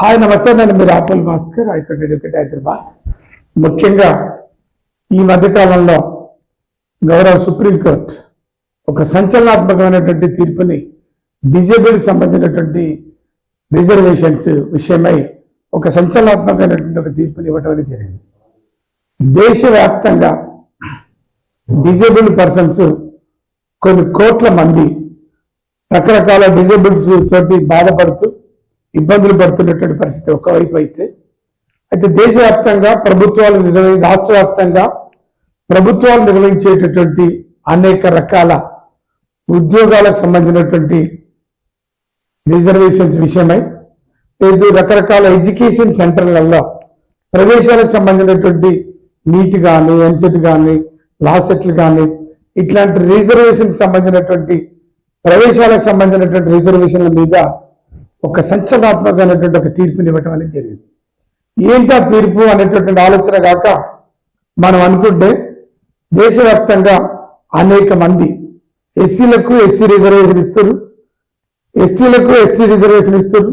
Hi నమస్తే. నేను మీరు apple Bhaskar high court advocate Hyderabad. ముఖ్యంగా ఈ మధ్యకాలంలో గౌరవ సుప్రీంకోర్టు ఒక సంచలనాత్మకమైనటువంటి తీర్పుని డిజేబుల్కి సంబంధించినటువంటి రిజర్వేషన్స్ విషయమై ఒక సంచలనాత్మకమైనటువంటి ఒక తీర్పుని ఇవ్వటం అనేది జరిగింది. దేశవ్యాప్తంగా డిజేబుల్డ్ పర్సన్స్ కొన్ని కోట్ల మంది రకరకాల డిజేబుల్స్ తోటి బాధపడుతూ ఇబ్బందులు పడుతున్నటువంటి పరిస్థితి ఒకవైపు అయితే అయితే దేశవ్యాప్తంగా ప్రభుత్వాలు నిర్వహి రాష్ట్ర వ్యాప్తంగా ప్రభుత్వాలు నిర్వహించేటటువంటి అనేక రకాల ఉద్యోగాలకు సంబంధించినటువంటి రిజర్వేషన్స్ విషయమై లేదు రకరకాల ఎడ్యుకేషన్ సెంటర్లలో ప్రవేశాలకు సంబంధించినటువంటి నీట్ కానీ ఎంసెట్ కానీ లాసెట్లు కానీ ఇట్లాంటి రిజర్వేషన్ సంబంధించినటువంటి ప్రవేశాలకు సంబంధించినటువంటి రిజర్వేషన్ల మీద ఒక సంచలనాత్మకమైనటువంటి ఒక తీర్పుని ఇవ్వటం అనేది జరిగింది. ఏంటా తీర్పు అనేటటువంటి ఆలోచన కాక మనం అనుకుంటే దేశవ్యాప్తంగా అనేక మంది ఎస్సీలకు ఎస్సీ రిజర్వేషన్ ఇస్తారు ఎస్టీలకు ఎస్టీ రిజర్వేషన్ ఇస్తారు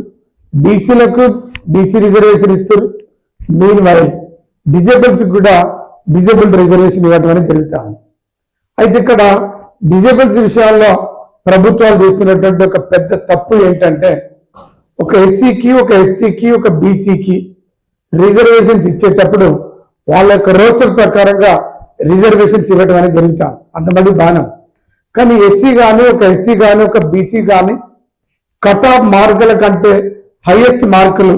బీసీలకు బీసీ రిజర్వేషన్ ఇస్తారు మీన్ వైల్ డిజేబుల్స్ కూడా డిజేబుల్డ్ రిజర్వేషన్ ఇవ్వడం అనేది జరుగుతా ఉంది. అయితే ఇక్కడ డిజేబుల్స్ విషయాల్లో ప్రభుత్వాలు చేస్తున్నటువంటి ఒక పెద్ద తప్పు ఏంటంటే ఒక ఎస్సీకి ఒక ఎస్టీకి ఒక బీసీకి రిజర్వేషన్స్ ఇచ్చేటప్పుడు వాళ్ళ యొక్క రోస్టర్ ప్రకారంగా రిజర్వేషన్స్ ఇవ్వడం అనేది జరుగుతాం. అంత మళ్ళీ బాణం కానీ ఎస్సీ కానీ ఒక ఎస్టీ కానీ ఒక బీసీ కానీ కట్ ఆఫ్ మార్కుల కంటే హైయెస్ట్ మార్కులు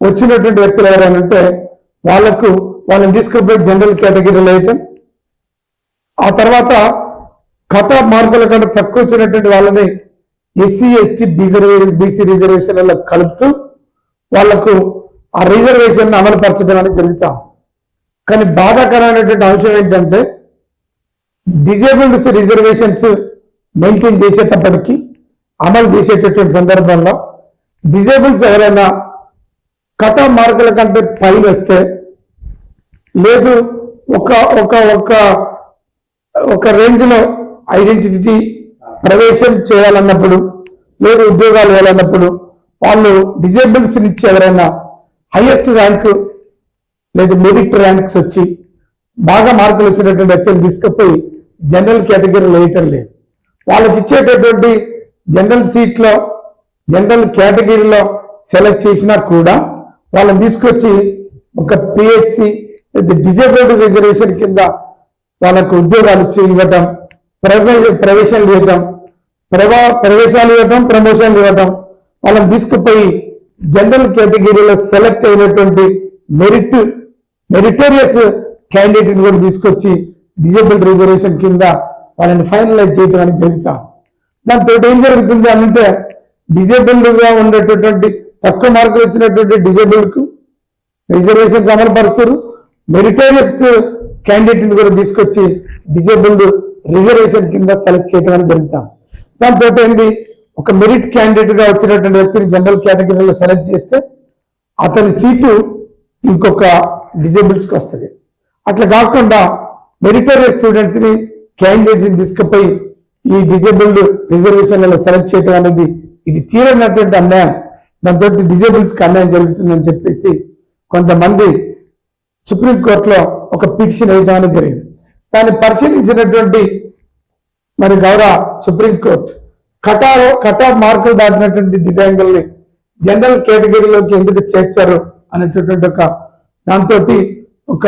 వచ్చినటువంటి వ్యక్తులు ఎవరైనా ఉంటే వాళ్ళకు వాళ్ళని తీసుకుపోయి జనరల్ కేటగిరీలో అయితే ఆ తర్వాత కట్ ఆఫ్ మార్కుల కంటే తక్కువ వచ్చినటువంటి వాళ్ళని ఎస్సీ ఎస్టీ రిజర్వేషన్ బీసీ రిజర్వేషన్లలో కలుపుతూ వాళ్ళకు ఆ రిజర్వేషన్ అమలుపరచడం అనేది జరుగుతాం కానీ బాధాకరమైనటువంటి అంశం ఏంటంటే డిజేబుల్డ్ రిజర్వేషన్స్ మెయింటైన్ చేసేటప్పటికీ అమలు చేసేటటువంటి సందర్భంలో డిజేబుల్స్ ఎవరైనా కథ మార్కుల కంటే పై వస్తే లేదు ఒక ఒక ఒక ఒక రేంజ్లో ఐడెంటిటీ ప్రవేశం చేయాలన్నప్పుడు లేదు ఉద్యోగాలు వేయాలన్నప్పుడు వాళ్ళు డిజేబుల్స్ నుంచి ఎవరైనా హైయెస్ట్ ర్యాంక్ లేదు మెరిట్ ర్యాంక్స్ వచ్చి బాగా మార్కులు వచ్చినటువంటి వ్యక్తులు తీసుకుపోయి జనరల్ కేటగిరీలో వేయటం లేదు. వాళ్ళకి ఇచ్చేటటువంటి జనరల్ సీట్లో జనరల్ కేటగిరీలో సెలెక్ట్ చేసినా కూడా వాళ్ళని తీసుకొచ్చి ఒక పిహెచ్సి డిజేబుల్డ్ రిజర్వేషన్ కింద వాళ్ళకు ఉద్యోగాలు ఇచ్చి ఇవ్వటం ప్రవేశం ప్రవేశాలు ఇవ్వటం ప్రవా ప్రవేశాలు ఇవ్వటం ప్రమోషన్లు ఇవ్వటం వాళ్ళని తీసుకుపోయి జనరల్ కేటగిరీలో సెలెక్ట్ అయినటువంటి మెరిట్ మెరిటోరియస్ క్యాండిడేట్ని కూడా తీసుకొచ్చి డిజేబుల్ రిజర్వేషన్ కింద వాళ్ళని ఫైనలైజ్ చేయడం అని జరుగుతాం దాంతో ఏం జరుగుతుంది అంటే డిజేబుల్డ్గా ఉండేటటువంటి తక్కువ మార్కులు వచ్చినటువంటి డిజేబుల్కు రిజర్వేషన్స్ అమలు పరుస్తారు మెరిటోరియస్ కూడా తీసుకొచ్చి డిజేబుల్డ్ రిజర్వేషన్ కింద సెలెక్ట్ చేయడం అని జరుగుతాం. దాంతో ఏంటి? ఒక మెరిట్ క్యాండిడేట్గా వచ్చినటువంటి వ్యక్తిని జనరల్ కేటగిరీలో సెలెక్ట్ చేస్తే అతని సీటు ఇంకొక డిజేబుల్స్కి వస్తుంది. అట్లా కాకుండా మెరిటోరియస్ స్టూడెంట్స్ని క్యాండిడేట్స్ని క్యాండిడేట్స్ తీసుకుపోయి ఈ డిజేబుల్డ్ రిజర్వేషన్లలో సెలెక్ట్ చేయడం అనేది ఇది తీరనటువంటి అన్యాయం. దాంతో డిజేబుల్స్కి అన్యాయం జరుగుతుందని చెప్పేసి కొంతమంది సుప్రీంకోర్టులో ఒక పిటిషన్ వేయడం అనేది జరిగింది. దాన్ని పరిశీలించినటువంటి మరి గౌరవ సుప్రీంకోర్టు కటా కటా మార్కులు దాటినటువంటి దివ్యాంగుల్ని జనరల్ కేటగిరీలోకి ఎందుకు చేర్చారు అనేటటువంటి ఒక దాంతో ఒక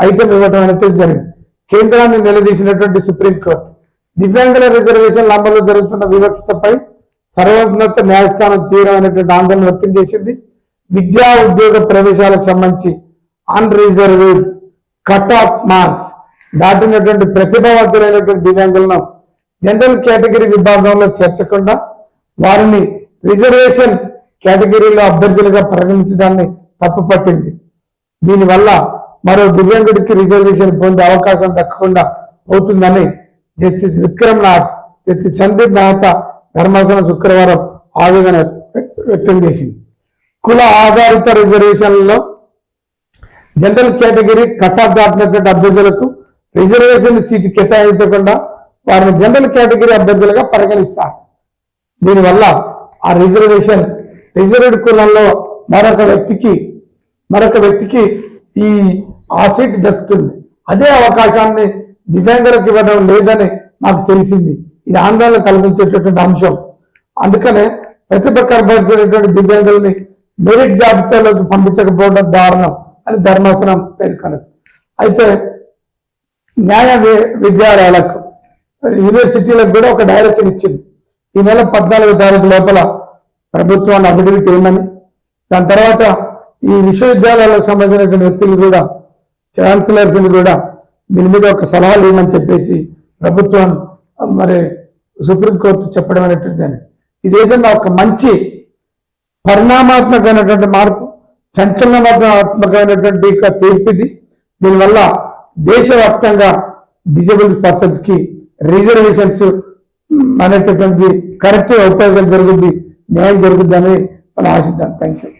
ఐటమ్ ఇవ్వడం అనేది జరిగింది. కేంద్రాన్ని నిలదీసినటువంటి సుప్రీంకోర్టు దివ్యాంగుల రిజర్వేషన్ల అమలు జరుగుతున్న వివక్షతపై సర్వోన్నత న్యాయస్థానం తీవ్రమైనటువంటి ఆందోళన వ్యక్తం చేసింది. విద్యా ఉద్యోగ ప్రవేశాలకు సంబంధించి unreserved cut off marks దాటినటువంటి ప్రతిభావంతులైనటువంటి దివ్యాంగులను జనరల్ కేటగిరీ విభాగంలో చేర్చకుండా వారిని రిజర్వేషన్ కేటగిరీలో అభ్యర్థులుగా పరిగణించడాన్ని తప్పుపట్టింది దీనివల్ల మరో దివ్యాంగుడికి రిజర్వేషన్ పొందే అవకాశం దక్కకుండా అవుతుందని జస్టిస్ విక్రమ్ నాథ్ జస్టిస్ సందీప్ మెహతా ధర్మాసనం శుక్రవారం ఆవేదన వ్యక్తం చేసింది. కుల ఆధారిత రిజర్వేషన్లలో జనరల్ కేటగిరీ కటాఫ్ దాటినటువంటి అభ్యర్థులకు రిజర్వేషన్ సీటు కేటాయించకుండా వారిని జనరల్ కేటగిరీ అభ్యర్థులుగా పరిగణిస్తారు. దీనివల్ల ఆ రిజర్వేషన్ రిజర్వ్డ్ కులంలో మరొక వ్యక్తికి మరొక వ్యక్తికి ఈ ఆ సీట్ దక్కుతుంది. అదే అవకాశాన్ని దివ్యాంగులకు ఇవ్వడం లేదని నాకు తెలిసింది. ఇది ఆందోళన కలిగించేటటువంటి అంశం. అందుకనే ప్రతిభ కనబరిచినటువంటి దివ్యాంగుల్ని మెరిట్ జాబితాలోకి పంపించకపోవడం దారుణం అని ధర్మాసనం పేర్కొన్నది. అయితే న్యాయ విద్యాలయాలకు యూనివర్సిటీలకు కూడా ఒక డైరెక్షన్ ఇచ్చింది. ఈ నెల పద్నాలుగో తారీఖు లోపల ప్రభుత్వాన్ని అఫిడవిట్ ఇవ్వమని దాని తర్వాత ఈ విశ్వవిద్యాలయాలకు సంబంధించినటువంటి వ్యక్తులు కూడా ఛాన్సలర్స్ కూడా దీని మీద ఒక సలహాలు ఇవ్వమని చెప్పేసి ప్రభుత్వం మరి సుప్రీంకోర్టు చెప్పడం అనేటువంటిది ఇది ఏదైనా ఒక మంచి పరిణామాత్మకమైనటువంటి మార్పు సంచలనాత్మకమైనటువంటి యొక్క తీర్పు ఇది దీనివల్ల దేశవ్యాప్తంగా డిజేబుల్ పర్సన్స్కి రిజర్వేషన్స్ అనేటటువంటి కరెక్ట్ ఉపయోగం జరుగుద్ది న్యాయం జరుగుద్దని మనం ఆశిద్దాం. Thank you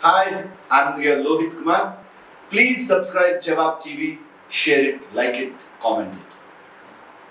hi I'm Lohith Kumar please subscribe Jawab TV share it like it comment.